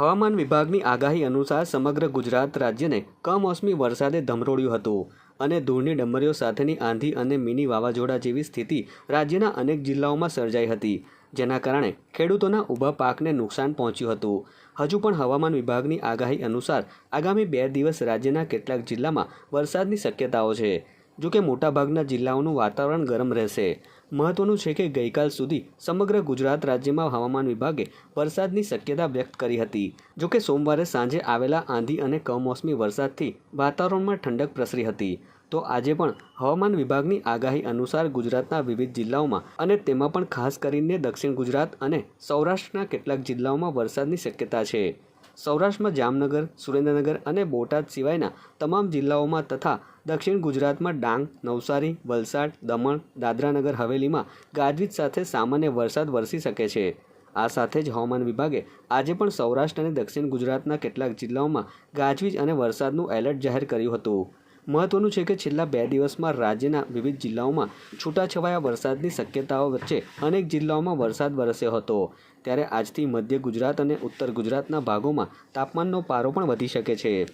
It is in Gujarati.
હવામાન વિભાગની આગાહી અનુસાર સમગ્ર ગુજરાત રાજ્યને કમોસમી વરસાદે ધમરોળ્યું હતું અને ધૂળની ડમરીઓ સાથેની આંધી અને મિની વાવાઝોડા જેવી સ્થિતિ રાજ્યના અનેક જિલ્લાઓમાં સર્જાઈ હતી, જેના કારણે ખેડૂતોના ઊભા પાકને નુકસાન પહોંચ્યું હતું. હજુ પણ હવામાન વિભાગની આગાહી અનુસાર આગામી બે દિવસ રાજ્યના કેટલાક જિલ્લામાં વરસાદની શક્યતાઓ છે જો કે મોટાભાગના જિલ્લાઓનું વાતાવરણ ગરમ રહેશે. મહત્વનું છે કે ગઈકાલ સુધી સમગ્ર ગુજરાત રાજ્યમાં હવામાન વિભાગે વરસાદની શક્યતા વ્યક્ત કરી હતી. જો કે સોમવારે સાંજે આવેલા આંધી અને કમોસમી વરસાદથી વાતાવરણમાં ઠંડક પ્રસરી હતી. તો આજે પણ હવામાન વિભાગની આગાહી અનુસાર ગુજરાતના વિવિધ જિલ્લાઓમાં અને તેમાં પણ ખાસ કરીને દક્ષિણ ગુજરાત અને સૌરાષ્ટ્રના કેટલાક જિલ્લાઓમાં વરસાદની શક્યતા છે. સૌરાષ્ટ્રમાં જામનગર, સુરેન્દ્રનગર અને બોટાદ સિવાયના તમામ જિલ્લાઓમાં તથા દક્ષિણ ગુજરાતમાં ડાંગ, નવસારી, વલસાડ, દમણ, દાદરાનગર, હવેલીમાં ગાજવીજ સાથે સામાન્ય વરસાદ વરસી શકે છે. આ સાથે જ હવામાન વિભાગે આજે પણ સૌરાષ્ટ્ર અને દક્ષિણ ગુજરાતના કેટલાક જિલ્લાઓમાં ગાજવીજ અને વરસાદનું એલર્ટ જાહેર કર્યું હતું. મહત્વનું છે કે છેલ્લા બે દિવસમાં રાજ્યના વિવિધ જિલ્લાઓમાં છૂટાછવાયા વરસાદની શક્યતાઓ વચ્ચે અનેક જિલ્લાઓમાં વરસાદ વરસ્યો હતો. ત્યારે આજથી મધ્ય ગુજરાત અને ઉત્તર ગુજરાતના ભાગોમાં તાપમાનનો પારો પણ વધી શકે છે.